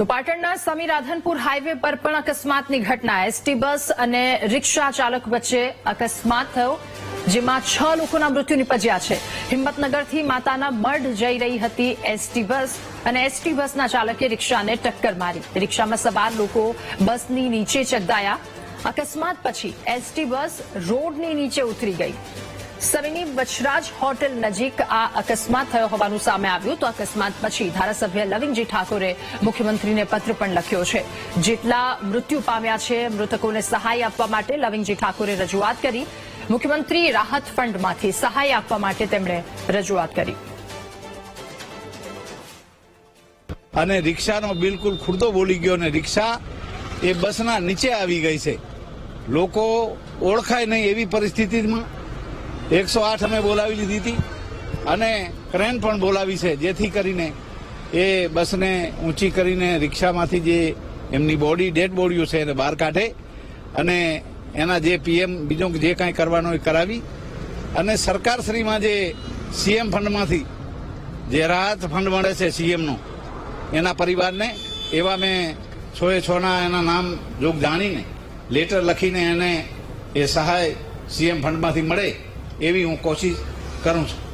તો પાટણના સમી રાધનપુર હાઈવે પર પણ અકસ્માતની ઘટના. એસટી બસ અને રિક્ષા ચાલક વચ્ચે અકસ્માત થયો, જેમાં છ લોકોના મૃત્યુ નિપજ્યા છે. હિંમતનગરથી માતાના મઢ જઈ રહી હતી એસટી બસ અને એસટી બસના ચાલકે રિક્ષાને ટક્કર મારી. રિક્ષામાં સવાર લોકો બસની નીચે ચગદાયા. અકસ્માત પછી એસટી બસ રોડની નીચે ઉતરી ગઈ. સમીની બચરાજ હોટેલ નજીક આ અકસ્માત થયો હોવાનું સામે આવ્યું તો અકસ્માત પછી ધારાસભ્ય લવિંગજી ઠાકોરે મુખ્યમંત્રીને પત્ર પણ લખ્યો છે. જેટલા મૃત્યુ પામ્યા છે, મૃતકોને સહાય આપવા માટે લવિંગજી ઠાકોરે રજૂઆત કરી. મુખ્યમંત્રી રાહત ફંડમાંથી સહાય આપવા માટે તેમણે રજૂઆત કરી. અને રિક્ષાનો બિલકુલ ખુરદો બોલી ગયો અને રિક્ષા એ બસના નીચે આવી ગઈ છે. લોકો ઓળખાય નહીં એવી પરિસ્થિતિમાં એકસો આઠ અમે બોલાવી લીધી હતી અને ક્રેન પણ બોલાવી છે, જેથી કરીને એ બસને ઊંચી કરીને રિક્ષામાંથી જે એમની બોડી, ડેડ બોડીઓ છે એને બહાર કાઢે અને એના જે પીએમ, બીજો જે કાંઈ કરવાનો એ કરાવી. અને સરકારશ્રીમાં જે સીએમ ફંડમાંથી, જે રાહત ફંડ મળે છે સીએમનો, એના પરિવારને, એવા મેં છોએ છના એના નામ જોગ જાણીને, લેટર લખીને એને એ સહાય સીએમ ફંડમાંથી મળે. એવી હું કોશિશ કરું છું.